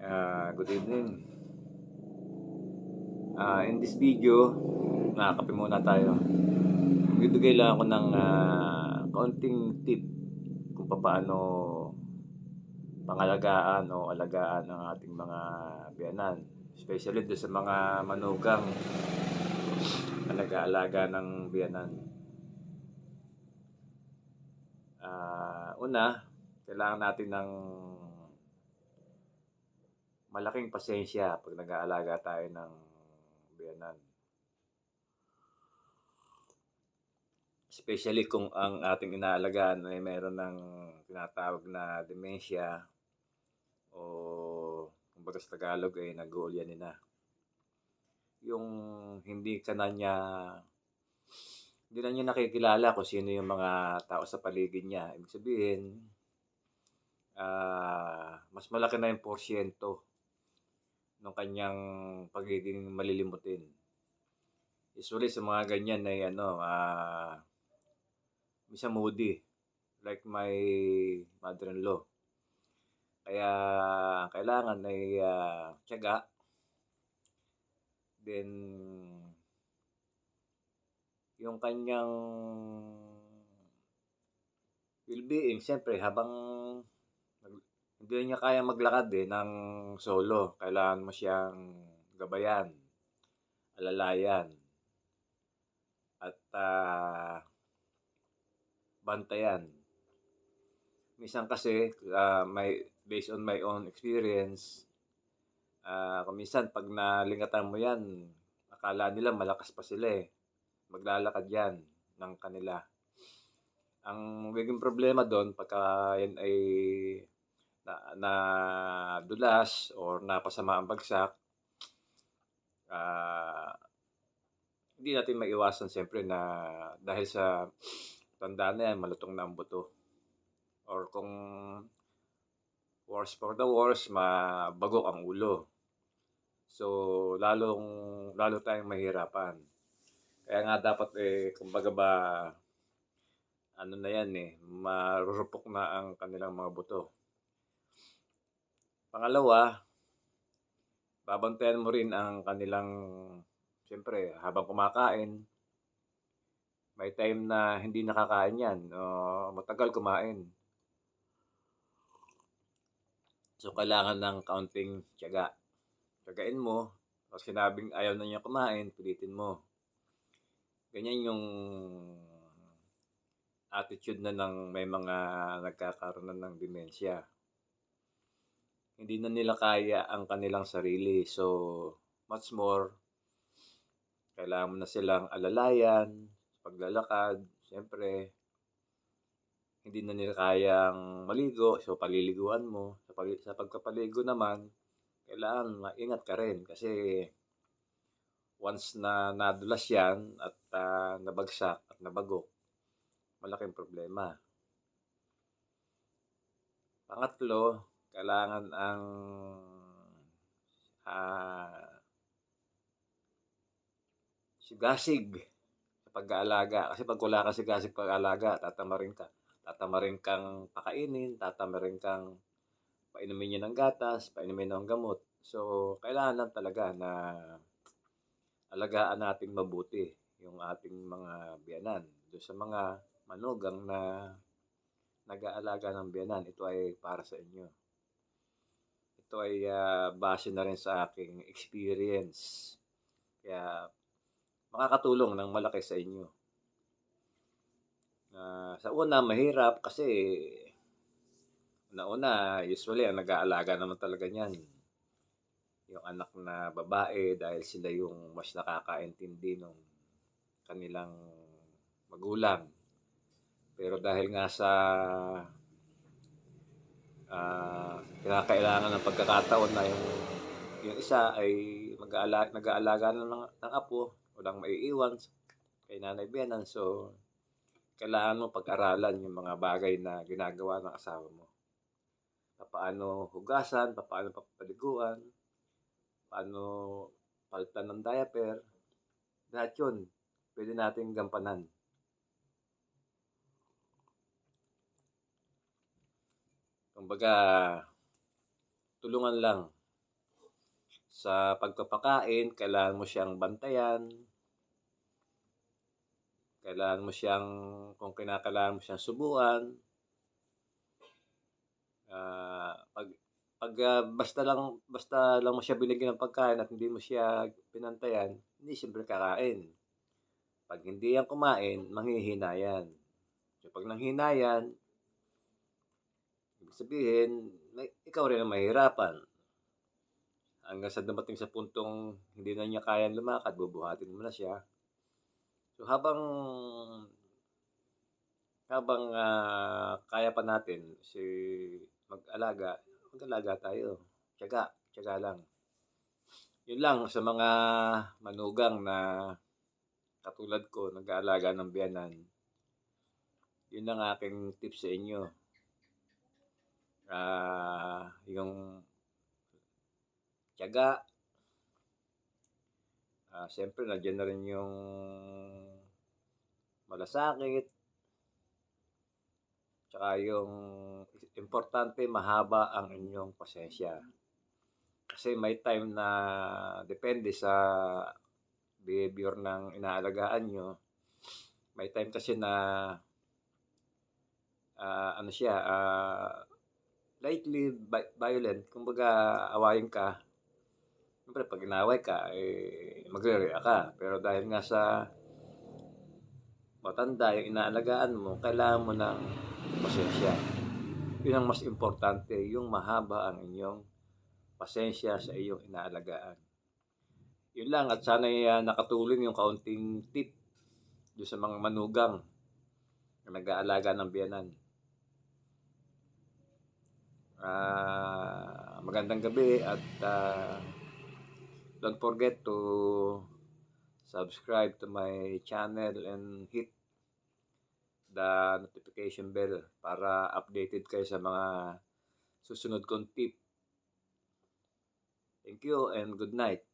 Ah, good evening. Ah, in this video, nakakape muna tayo. Bibigay lang ako ng ah, kaunting tip kung paano pangalagaan o alagaan ng ating mga biyanan. Especially doon sa mga manugang na nag-aalaga ng biyanan. Ah, una, kailangan natin ng malaking pasensya pag nag-aalaga tayo ng biyanan. Especially kung ang ating inaalagaan ay meron ng tinatawag na dementia o kumbaga sa Tagalog ay nag-uulyanin na. Yung hindi ka na niya hindi na niya nakikilala kung sino yung mga tao sa paligid niya. Ibig sabihin, ah, mas malaki na yung porsyento ng kanyang pagiging malilimutin. Usually sa mga ganyan ay ano, ah, minsan moody. Like my mother-in-law. Kaya kailangan ay ah, tiyaga. Then, yung kanyang well-being, siyempre habang hindi niya kaya maglakad eh ng solo. Kailangan mo siyang gabayan, alalayan, at ah, bantayan. Minsan kasi, ah, may, based on my own experience, kung minsan pag nalingatan mo yan, akala nila malakas pa sila eh. Maglalakad yan ng kanila. Ang magiging problema doon pagka yan ay na, na dulas or napasama ang bagsak, ah, hindi natin maiwasan siyempre na dahil sa tanda na yan, malutong na ang buto. Or kung worse for the worse, mabagok ang ulo. So, lalong, lalo tayong mahirapan. Kaya nga dapat eh, kumbaga ba, ano na yan eh, marurupok na ang kanilang mga buto. Pangalawa, babantayan mo rin ang kanilang, siyempre, habang kumakain, may time na hindi nakakain yan, o matagal kumain. So, kailangan ng kaunting tiyaga. Tiyagain mo, pag sinabing ayaw na niya kumain, pilitin mo. Ganyan yung attitude na ng may mga nagkakaroon na ng demensya. Hindi na nila kaya ang kanilang sarili. So, much more, kailangan mo na silang alalayan, paglalakad, siyempre, hindi na nila kayang maligo, so paliliguan mo. Sa, pag, sa pagkapaligo naman, kailangan maingat ka rin kasi once na nadulas yan at ah, nabagsak at nabagok, malaking problema. Pangatlo, kailangan ang ah, sigasig sa pag-aalaga. Kasi pag wala ka sigasig pag-aalaga, tatamarin ka. Tatamarin kang pakainin, tatamarin kang painumin niya ng gatas, painumin ng gamot. So, kailangan lang talaga na alagaan nating mabuti yung ating mga biyanan. Doon sa mga manugang na nag-aalaga ng biyanan, ito ay para sa inyo. Ito ay ah, base na rin sa aking experience. Kaya makakatulong ng malaki sa inyo. Ah, sa una, mahirap kasi una-una, usually ang nag-aalaga naman talaga niyan yung anak na babae dahil sila yung mas nakakaintindi ng kanilang magulang. Pero dahil nga sa ah kinakailangan ng pagkakataon na yung yung isa ay mag-aalaga, nag-aalaga na ng, ng apo, walang maiiwan kay Nanay Benan. So, kailangan mo pag-aralan yung mga bagay na ginagawa ng asawa mo. Paano hugasan, paano papaliguan, paano palitan ng diaper. Lahat yun, pwede nating gampanan. Kumbaga, tulungan lang Sa pagpapakain, kailangan mo siyang bantayan. Kailangan mo siyang kung kinakailangan mo siyang subuan. Ah, 'pag 'pag, ah, basta lang basta lang mo siya binigyan ng pagkain at hindi mo siya binantayan, hindi siyempre kakain. 'Pag hindi yan kumain, manghihina yan. So, 'pag nanghina yan sabihin may ikaw rin ang mahihirapan. Hanggang sa dumating sa puntong hindi na niya kayang lumakad, bubuhatin mo na siya. So, habang habang, ah, kaya pa natin si mag-alaga, mag-alaga tayo. Tiyaga, tiyaga lang. Yun lang sa mga manugang na katulad ko, nag-aalaga ng biyenan. Yun ang aking tips sa inyo. Ah, yung tiyaga. Ah, siyempre nandiyan na rin yung malasakit. Tsaka yung importante mahaba ang inyong pasensya. Kasi may time na depende sa behavior ng inaalagaan niyo. May time kasi na ah, ano siya, ah, lightly vi violent. Kumbaga awayin ka, siyempre 'pag inaway ka, eh, magre-react ka. Pero dahil nga sa matanda yung inaalagaan mo, kailangan mo ng pasensya. Yun ang mas importante, yung mahaba ang inyong pasensya sa iyong inaalagaan. Yun lang at sana'y, ah, nakatulong yung kaunting tip dun sa mga manugang na nag-aalaga ng biyenan. Ah, magandang gabi at, ah, don't forget to subscribe to my channel and hit the notification bell para updated kayo sa mga susunod kong tip. Thank you and good night.